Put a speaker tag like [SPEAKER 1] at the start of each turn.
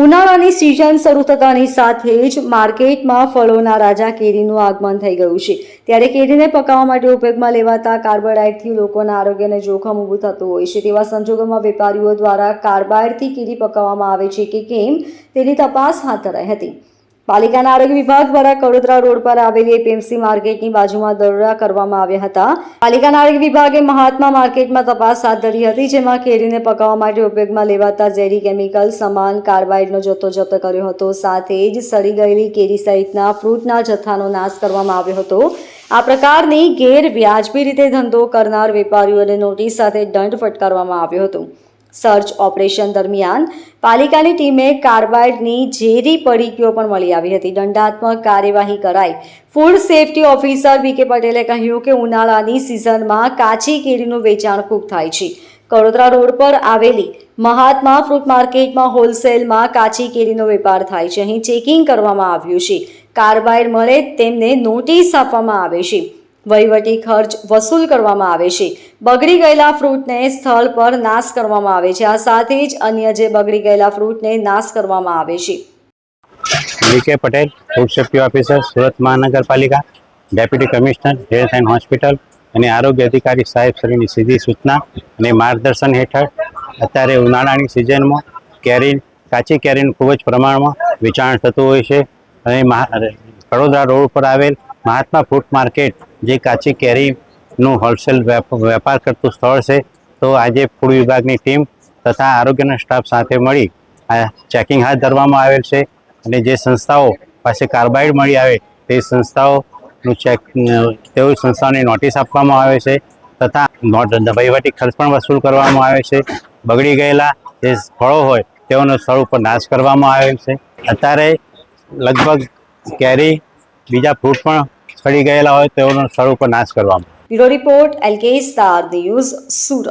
[SPEAKER 1] ઉનાળાની સિઝન શરૂ થતાની સાથે જ માર્કેટમાં ફળોના રાજા કેરીનું આગમન થઈ ગયું છે. ત્યારે કેરીને પકાવવા માટે ઉપયોગમાં લેવાતા કાર્બાઇડથી લોકોના આરોગ્યને જોખમ ઊભું થતું હોય છે. તેવા સંજોગોમાં વેપારીઓ દ્વારા કાર્બાઇડથી કેરી પકાવવામાં આવે છે કે કેમ તેની તપાસ હાથ ધરાઈ હતી. પાલિકાના આરોગ્ય વિભાગ દ્વારા કડોદરા રોડ પર આવેલી એપીએમસી માર્કેટની બાજુમાં દરોડા કરવામાં આવ્યા હતા. પાલિકાના આરોગ્ય વિભાગે મહાત્મા માર્કેટમાં તપાસ હાથ ધરી હતી, જેમાં કેરીને પકાવવા માટે ઉપયોગમાં લેવાતા ઝેરી કેમિકલ, સમાન કાર્બાઇડનો જથ્થો જપ્ત કર્યો હતો. સાથે જ સડી ગયેલી કેરી સહિતના ફ્રૂટના જથ્થાનો નાશ કરવામાં આવ્યો હતો. આ પ્રકારની ગેરવ્યાજબી રીતે ધંધો કરનાર વેપારીઓને નોટિસ સાથે દંડ ફટકારવામાં આવ્યો હતો. સર્ચ ઓપરેશન દરમિયાન પાલિકાની ટીમે કાર્બાઇડની ઝેરી પડીકીઓ પણ મળી આવી હતી. દંડાત્મક કાર્યવાહી કરાઈ. ફૂડ સેફટી ઓફિસર બી કે પટેલે કહ્યું કે ઉનાળાની સિઝનમાં કાચી કેરીનું વેચાણ ખૂબ થાય છે. કડોદરા રોડ પર આવેલી મહાત્મા ફ્રૂટ માર્કેટમાં હોલસેલમાં કાચી કેરીનો વેપાર થાય છે. અહીં ચેકિંગ કરવામાં આવ્યું છે. કાર્બાઇડ મળે તેમને નોટિસ આપવામાં આવે છે. વહીવટી ખર્ચ વસૂલ કરવામાં આવે છે. બગડી ગયેલા ફ્રૂટને સ્થળ પર નાશ કરવામાં આવે છે. આ સાથે જ અન્ય જે બગડી ગયેલા ફ્રૂટને નાશ કરવામાં આવે છે.
[SPEAKER 2] VK Patel, food safety officer, Surat મહાનગરપાલિકા, deputy commissioner, health and hospital અને આરોગ્ય અધિકારી સાહેબ શ્રીની સીધી સૂચના અને માર્ગદર્શન હેઠળ અત્યારે ઉનાળાની સિઝનમાં કેરી કાચી કેરીનું ખૂબ જ પ્રમાણમાં વેચાણ થતું હોય છે. અને મહા- વડોદરા રોડ પર આવેલ મહાત્મા ફ્રૂટ માર્કેટ જે કાચી કેરીનું હોલસેલ વેપ- વેપાર કરતું સ્થળ છે, તો આજે ફૂડ વિભાગની ટીમ તથા આરોગ્યના સ્ટાફ સાથે મળી ચેકિંગ હાથ ધરવામાં આવેલ છે અને જે સંસ્થાઓ પાસે કાર્બાઇડ મળી આવે તે સંસ્થાઓનું ચેક, તેઓ સંસ્થાઓને નોટિસ આપવામાં આવે છે તથા વહીવટી ખર્ચ પણ વસૂલ કરવામાં આવે છે. બગડી ગયેલા જે ફળો હોય તેઓનો સ્થળ ઉપર નાશ કરવામાં આવે છે. અત્યારે લગભગ કેરી, બીજા ફ્રૂટ પણ સડી ગયેલા હોય તેઓનો ઉપર નાશ કરવામાં.
[SPEAKER 1] Bureau report LK star news Surat